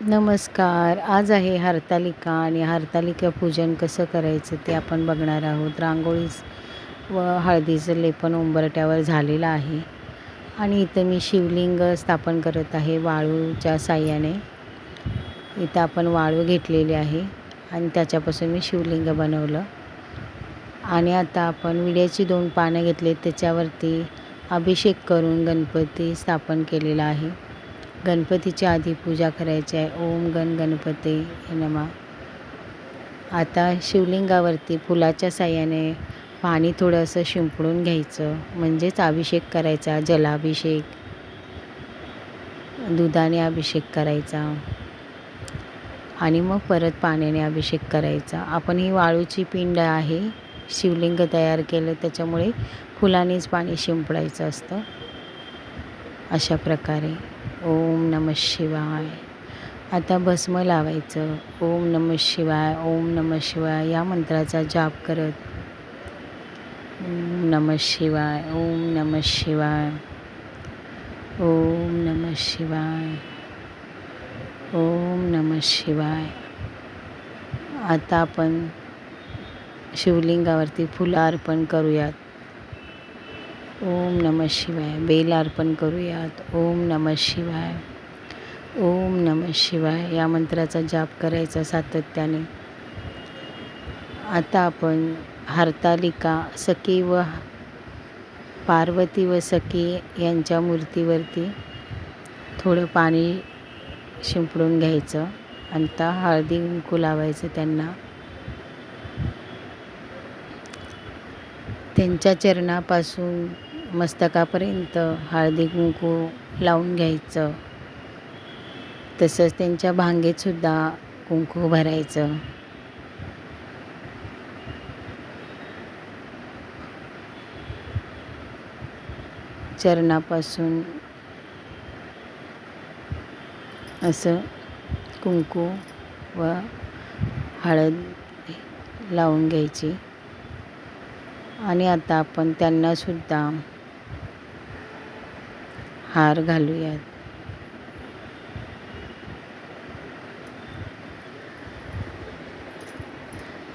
नमस्कार. आज आहे हरतालिका आणि हरतालिका पूजन कसं करायचं ते आपण बघणार आहोत. रांगोळीस व हळदीचं लेपन उंबरट्यावर झालेलं आहे. आणि इथं मी शिवलिंग स्थापन करत आहे वाळूच्या साह्याने. इथं आपण वाळू घेतलेली आहे आणि त्याच्यापासून मी शिवलिंग बनवलं. आणि आता आपण विड्याची दोन पानं घेतली त्याच्यावरती अभिषेक करून गणपती स्थापन केलेला आहे. गणपतीच्या आधी पूजा करायची आहे. ओम गण गणपते नमा. आता शिवलिंगावरती फुलाच्या साह्याने पाणी थोडंसं शिंपडून घ्यायचं. म्हणजेच अभिषेक करायचा जलाभिषेक दुधाने अभिषेक करायचा आणि मग परत पाण्याने अभिषेक करायचा. आपण ही वाळूची पिंड आहे शिवलिंग तयार केलं त्याच्यामुळे फुलानेच पाणी शिंपडायचं असतं. अशा प्रकारे. ओम नम शिवाय. आता भस्म लावायचं. ओम नम शिवाय ओम नम शिवाय या मंत्राचा जाप करत. ओम नम शिवाय ओम नम शिवाय. ओम नम शिवाय. ओम नम शिवाय. आता आपण शिवलिंगावरती फुलं अर्पण करूयात. ओम नम शिवाय. बेल अर्पण करूयात. ओम नम शिवाय. ओम नम शिवाय. या मंत्राचा जाप करायचा सातत्याने. आता आपण हरतालिका सखी व पार्वती व सखी यांच्या मूर्तीवरती थोडं पाणी शिंपडून घ्यायचं आणि आता हळदी कुंकू लावायचं त्यांना. त्यांच्या चरणापासून मस्तकापर्यंत हळदी कुंकू लावून घ्यायचं. तसंच त्यांच्या भांगेतसुद्धा कुंकू भरायचं. चरणापासून असं कुंकू व हळद लावून घ्यायची. आणि आता आपण त्यांनासुद्धा हार घालूयात.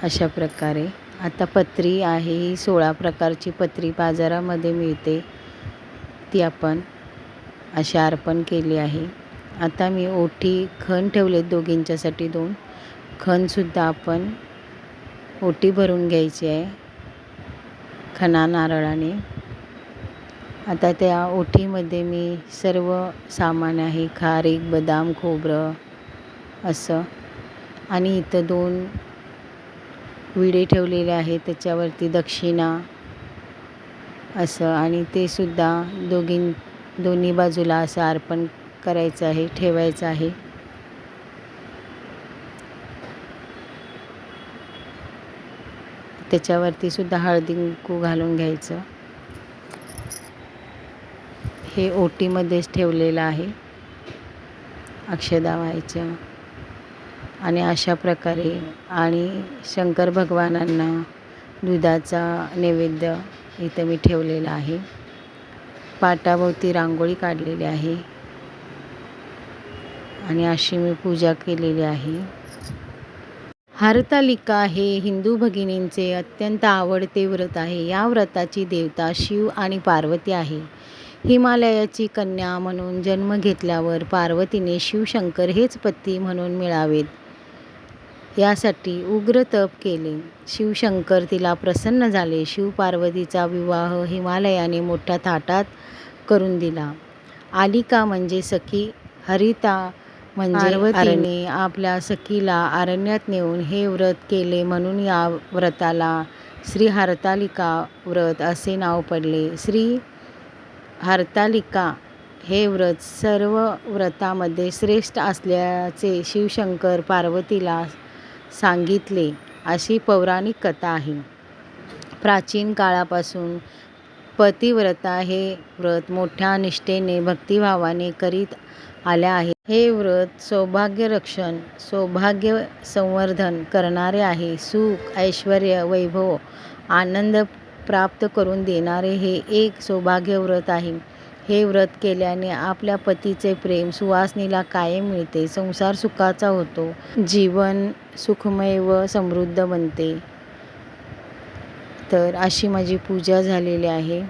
अशा प्रकारे. आता पत्री आहे ही सोळा प्रकारची पत्री बाजारामध्ये मिळते. ती आपण अशी अर्पण केली आहे. आता मी ओठी खण ठेवले दोघींच्यासाठी दोन. खणसुद्धा आपण ओटी भरून घ्यायची आहे. खणा नारळाने आता त्या ओठीमध्ये मी सर्व सामान आहे खारीक बदाम खोबरं असं. आणि इथं दोन विडे ठेवलेले आहे त्याच्यावरती दक्षिणा असं. आणि ते सुद्धा दोघीं दोन्ही बाजूला असं अर्पण करायचं आहे ठेवायचं आहे. त्याच्यावरती सुद्धा हळदी कुंकू घालून घ्यायचं. हे ओटीमध्येच ठेवलेलं आहे. अक्षदा व्हायच्या आणि अशा प्रकारे आणि शंकर भगवानांना दुधाचा नैवेद्य इथं मी ठेवलेला आहे. पाटाभोवती रांगोळी काढलेली आहे. आणि अशी मी पूजा केलेली आहे. हरतालिका हे हिंदू भगिनींचे अत्यंत आवडते व्रत आहे. या व्रताची देवता शिव आणि पार्वती आहे. हिमालयाची कन्या म्हणून जन्म घेतल्यावर पार्वतीने शिवशंकर हेच पती म्हणून मिळावेत. यासाठी उग्र तप केले. शिवशंकर तिला प्रसन्न झाले. शिवपार्वतीचा विवाह हिमालयाने मोठ्या थाटात करून दिला. आलिका म्हणजे सखी हरिता म्हणजे आपल्या सखीला अरण्यात नेऊन हे व्रत केले म्हणून या व्रताला श्री हरतालिका व्रत असे नाव पडले. श्री हरतालिका हे व्रत सर्व व्रतामध्ये श्रेष्ठ असल्याचे शिवशंकर पार्वतीला सांगितले अशी पौराणिक कथा आहे. प्राचीन काळापासून पतिव्रता हे व्रत मोठ्या निष्ठेने भक्तिभावाने करीत आल्या आहे हे व्रत सौभाग्य रक्षण सौभाग्य संवर्धन करणारे आहे. सुख ऐश्वर वैभव आनंद प्राप्त करून देणारे हे एक सौभाग्य व्रत आहे. हे व्रत केल्याने आपल्या पतीचे प्रेम सुवासनीला कायम मिळते संसार सुखाचा होतो जीवन सुखमय व समृद्ध बनते. तर अशी माझी पूजा झालेली आहे.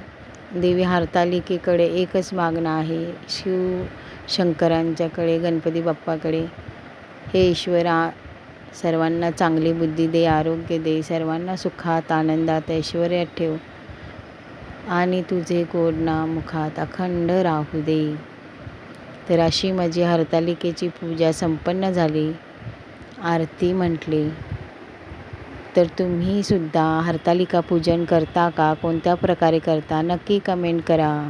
देवी हरतालिकेकडे एकच मागणं आहे शिव शंकरांच्याकडे गणपती बाप्पाकडे. हे ईश्वरा सर्वांना चांगली बुद्धी दे आरोग्य दे सर्वांना सुखात आनंदात ऐश्वर्यात ठेव. आणि तुझे गोडना मुखात अखंड राहू दे. तर अशी माझी हरतालिकेची पूजा संपन्न झाली. आरती म्हटली तर तुम्ही सुद्धा हरतालिका पूजन करता का? कोणत्या प्रकारे करता? नक्की कमेंट करा.